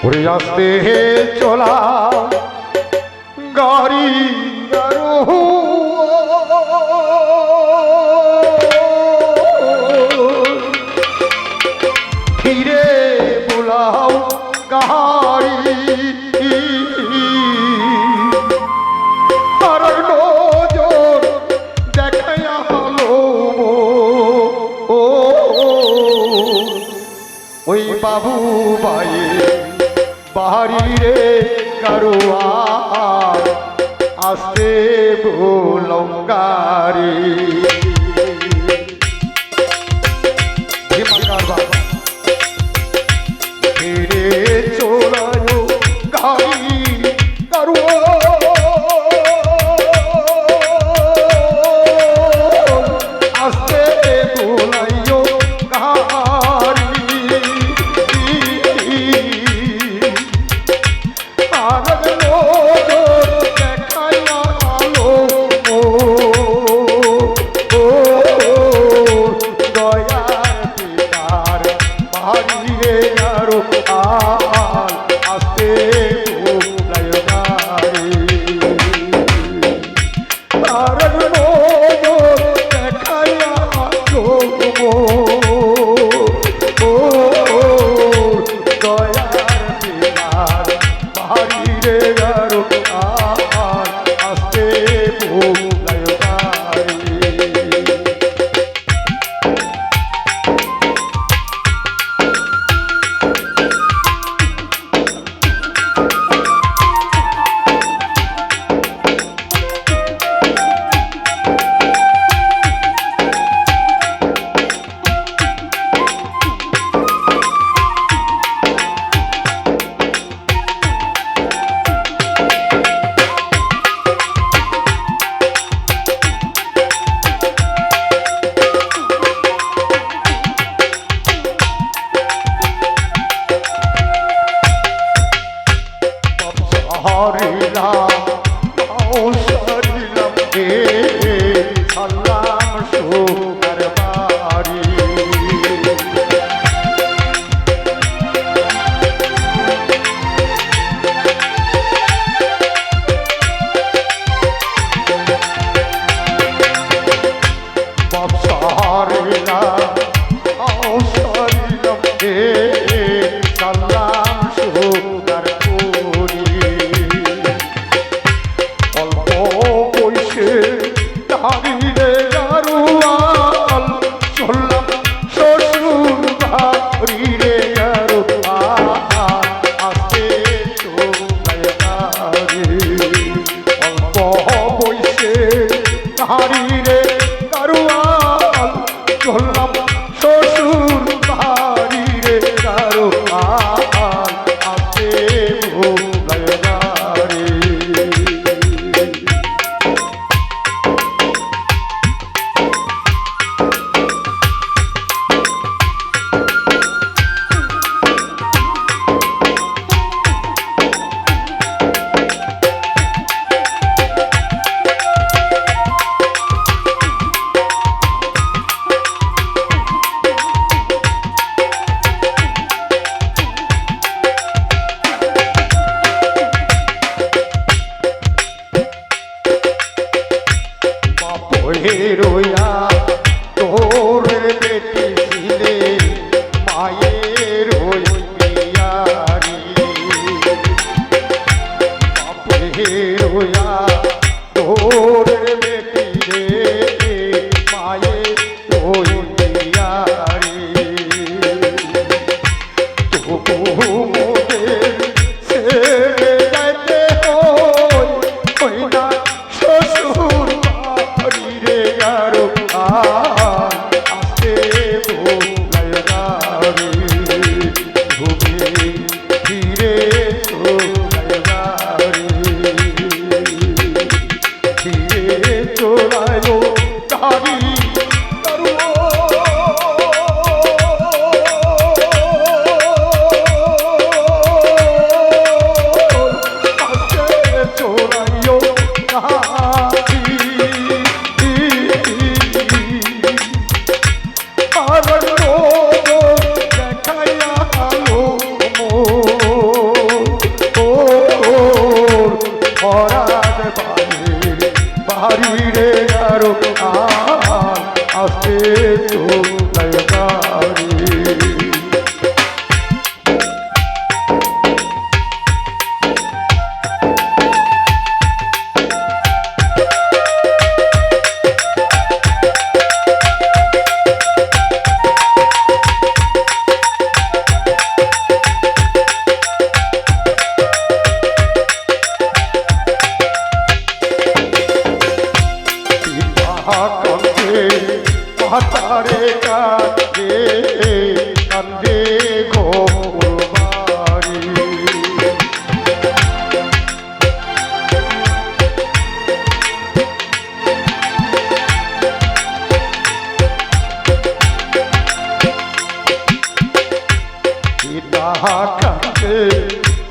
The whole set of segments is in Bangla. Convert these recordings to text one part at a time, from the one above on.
ঘুরে আসতে চলা গাড়ি সে ভুলকারী ওরে রোয়া তোর বেটি পরাজ বাড়ি বাড়ি রে আরও আসতে তো। তারে কাছে কান্দে গো বাড়ি। পিতা কাছে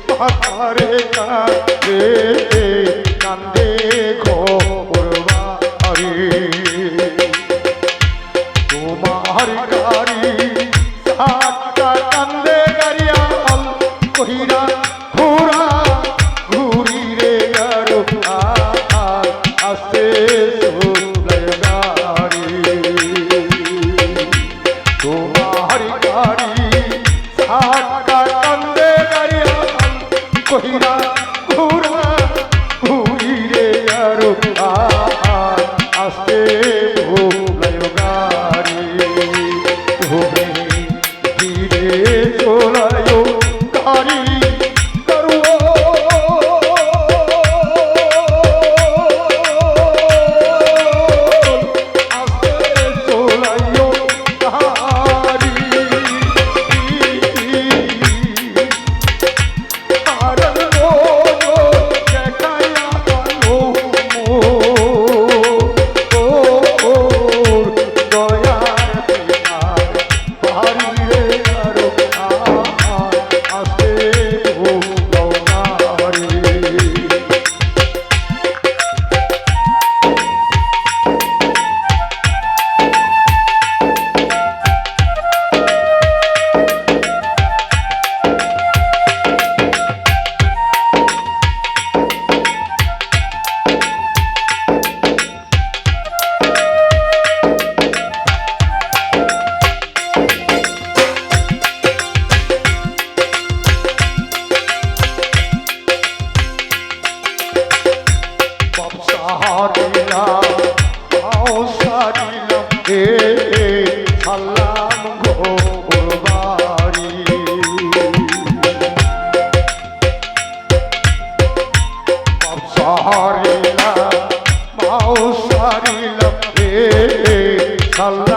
পাতারে কাছে বাড়ি। हरिकारी हाथ का कंधे गरिया कहीरा खूरा হারিলাম মাও সারিলাম রে সাল্লা